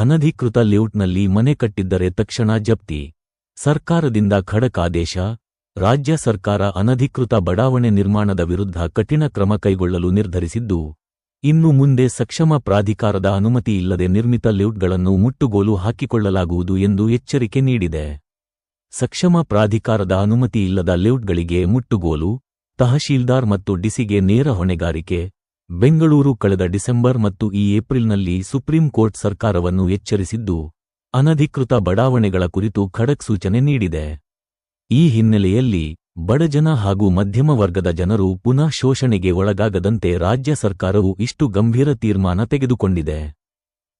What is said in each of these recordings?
ಅನಧಿಕೃತ ಲೇಔಟ್ನಲ್ಲಿ ಮನೆ ಕಟ್ಟಿದ್ದರೆ ತಕ್ಷಣ ಜಪ್ತಿ. ಸರ್ಕಾರದಿಂದ ಖಡಕ್ ಆದೇಶ, ರಾಜ್ಯ ಸರ್ಕಾರ ಅನಧಿಕೃತ ಬಡಾವಣೆ ನಿರ್ಮಾಣದ ವಿರುದ್ಧ ಕಠಿಣ ಕ್ರಮ ಕೈಗೊಳ್ಳಲು ನಿರ್ಧರಿಸಿದ್ದು, ಇನ್ನು ಮುಂದೆ ಸಕ್ಷಮ ಪ್ರಾಧಿಕಾರದ ಅನುಮತಿ ಇಲ್ಲದೆ ನಿರ್ಮಿತ ಲೇಔಟ್ಗಳನ್ನು ಮುಟ್ಟುಗೋಲು ಹಾಕಿಕೊಳ್ಳಲಾಗುವುದು ಎಂದು ಎಚ್ಚರಿಕೆ ನೀಡಿದೆ. ಸಕ್ಷಮ ಪ್ರಾಧಿಕಾರದ ಅನುಮತಿ ಇಲ್ಲದ ಲೇಔಟ್ಗಳಿಗೆ ಮುಟ್ಟುಗೋಲು, ತಹಶೀಲ್ದಾರ್ ಮತ್ತು ಡಿಸಿಗೆ ನೇರ ಹೊಣೆಗಾರಿಕೆ ಬೆಂಗಳೂರು ಕಳೆದ ಡಿಸೆಂಬರ್ ಮತ್ತು ಈ ಏಪ್ರಿಲ್ನಲ್ಲಿ ಸುಪ್ರೀಂ ಕೋರ್ಟ್ ಸರ್ಕಾರವನ್ನು ಎಚ್ಚರಿಸಿದ್ದು, ಅನಧಿಕೃತ ಬಡಾವಣೆಗಳ ಕುರಿತು ಖಡಕ್ ಸೂಚನೆ ನೀಡಿದೆ. ಈ ಹಿನ್ನೆಲೆಯಲ್ಲಿ ಬಡಜನ ಹಾಗೂ ಮಧ್ಯಮ ವರ್ಗದ ಜನರು ಪುನಃ ಶೋಷಣೆಗೆ ಒಳಗಾಗದಂತೆ ರಾಜ್ಯ ಸರ್ಕಾರವು ಇಷ್ಟು ಗಂಭೀರ ತೀರ್ಮಾನ ತೆಗೆದುಕೊಂಡಿದೆ.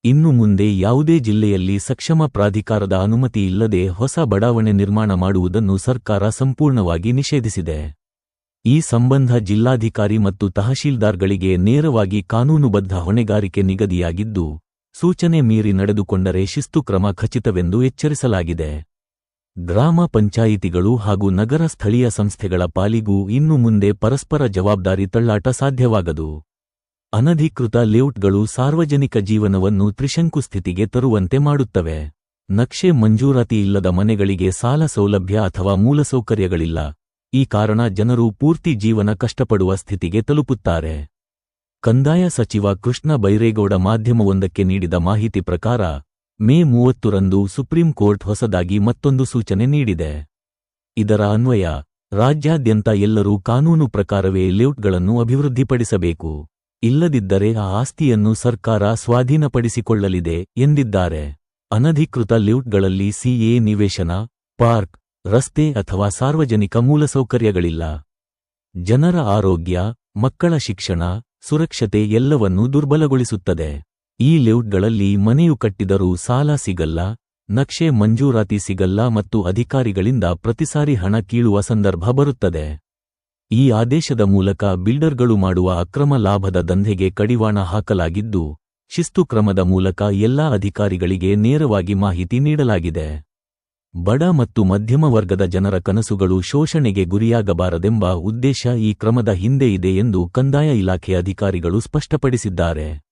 ಇನ್ನು ಮುಂದೆ ಯಾವುದೇ ಜಿಲ್ಲೆಯಲ್ಲಿ ಸಕ್ಷಮ ಪ್ರಾಧಿಕಾರದ ಅನುಮತಿ ಇಲ್ಲದೆ ಹೊಸ ಬಡಾವಣೆ ನಿರ್ಮಾಣ ಮಾಡುವುದನ್ನು ಸರ್ಕಾರ ಸಂಪೂರ್ಣವಾಗಿ ನಿಷೇಧಿಸಿದೆ. ಈ ಸಂಬಂಧ ಜಿಲ್ಲಾಧಿಕಾರಿ ಮತ್ತು ತಹಶೀಲ್ದಾರ್ಗಳಿಗೆ ನೇರವಾಗಿ ಕಾನೂನುಬದ್ಧ ಹೊಣೆಗಾರಿಕೆ ನಿಗದಿಯಾಗಿದ್ದು, ಸೂಚನೆ ಮೀರಿ ನಡೆದುಕೊಂಡರೆ ಶಿಸ್ತು ಕ್ರಮ ಖಚಿತವೆಂದು ಎಚ್ಚರಿಸಲಾಗಿದೆ. ಗ್ರಾಮ ಪಂಚಾಯಿತಿಗಳು ಹಾಗೂ ನಗರ ಸ್ಥಳೀಯ ಸಂಸ್ಥೆಗಳ ಪಾಲಿಗೂ ಇನ್ನು ಮುಂದೆ ಪರಸ್ಪರ ಜವಾಬ್ದಾರಿ ತಳ್ಳಾಟ ಸಾಧ್ಯವಾಗದು. ಅನಧಿಕೃತ ಲೇಔಟ್ಗಳು ಸಾರ್ವಜನಿಕ ಜೀವನವನ್ನು ತ್ರಿಶಂಕು ಸ್ಥಿತಿಗೆ ತರುವಂತೆ ಮಾಡುತ್ತವೆ. ನಕ್ಷೆ ಮಂಜೂರಾತಿ ಇಲ್ಲದ ಮನೆಗಳಿಗೆ ಸಾಲ ಸೌಲಭ್ಯ ಅಥವಾ ಮೂಲಸೌಕರ್ಯಗಳಿಲ್ಲ. ಈ ಕಾರಣ ಜನರು ಪೂರ್ತಿ ಜೀವನ ಕಷ್ಟಪಡುವ ಸ್ಥಿತಿಗೆ ತಲುಪುತ್ತಾರೆ. ಕಂದಾಯ ಸಚಿವ ಕೃಷ್ಣ ಬೈರೇಗೌಡ ಮಾಧ್ಯಮವೊಂದಕ್ಕೆ ನೀಡಿದ ಮಾಹಿತಿ ಪ್ರಕಾರ, ಮೇ ಮೂವತ್ತರಂದು ಸುಪ್ರೀಂ ಕೋರ್ಟ್ ಹೊಸದಾಗಿ ಮತ್ತೊಂದು ಸೂಚನೆ ನೀಡಿದೆ. ಇದರ ಅನ್ವಯ, ರಾಜ್ಯಾದ್ಯಂತ ಎಲ್ಲರೂ ಕಾನೂನು ಪ್ರಕಾರವೇ ಲೇಔಟ್ಗಳನ್ನು ಅಭಿವೃದ್ಧಿಪಡಿಸಬೇಕು. ಇಲ್ಲದಿದ್ದರೆ ಆ ಆಸ್ತಿಯನ್ನು ಸರ್ಕಾರ ಸ್ವಾಧೀನಪಡಿಸಿಕೊಳ್ಳಲಿದೆ ಎಂದಿದ್ದಾರೆ. ಅನಧಿಕೃತ ಲೇಔಟ್ಗಳಲ್ಲಿ ಸಿಎ ನಿವೇಶನ, ಪಾರ್ಕ್ ರಸ್ತೆ ಅಥವಾ ಸಾರ್ವಜನಿಕ ಮೂಲಸೌಕರ್ಯಗಳಿಲ್ಲ. ಜನರ ಆರೋಗ್ಯ, ಮಕ್ಕಳ ಶಿಕ್ಷಣ, ಸುರಕ್ಷತೆ ಎಲ್ಲವನ್ನೂ ದುರ್ಬಲಗೊಳಿಸುತ್ತದೆ. ಈ ಲೇಔಟ್ಗಳಲ್ಲಿ ಮನೆಯು ಕಟ್ಟಿದರೂ ಸಾಲ ಸಿಗಲ್ಲ, ನಕ್ಷೆ ಮಂಜೂರಾತಿ ಸಿಗಲ್ಲ ಮತ್ತು ಅಧಿಕಾರಿಗಳಿಂದ ಪ್ರತಿಸಾರಿ ಹಣ ಕೀಳುವ ಸಂದರ್ಭ ಬರುತ್ತದೆ. ಈ ಆದೇಶದ ಮೂಲಕ ಬಿಲ್ಡರ್ಗಳು ಮಾಡುವ ಅಕ್ರಮ ಲಾಭದ ದಂಧೆಗೆ ಕಡಿವಾಣ ಹಾಕಲಾಗಿದ್ದು, ಶಿಸ್ತು ಕ್ರಮದ ಮೂಲಕ ಎಲ್ಲಾ ಅಧಿಕಾರಿಗಳಿಗೆ ನೇರವಾಗಿ ಮಾಹಿತಿ ನೀಡಲಾಗಿದೆ. ಬಡ ಮತ್ತು ಮಧ್ಯಮ ವರ್ಗದ ಜನರ ಕನಸುಗಳು ಶೋಷಣೆಗೆ ಗುರಿಯಾಗಬಾರದೆಂಬ ಉದ್ದೇಶ ಈ ಕ್ರಮದ ಹಿಂದೆ ಇದೆ ಎಂದು ಕಂದಾಯ ಇಲಾಖೆ ಅಧಿಕಾರಿಗಳು ಸ್ಪಷ್ಟಪಡಿಸಿದ್ದಾರೆ.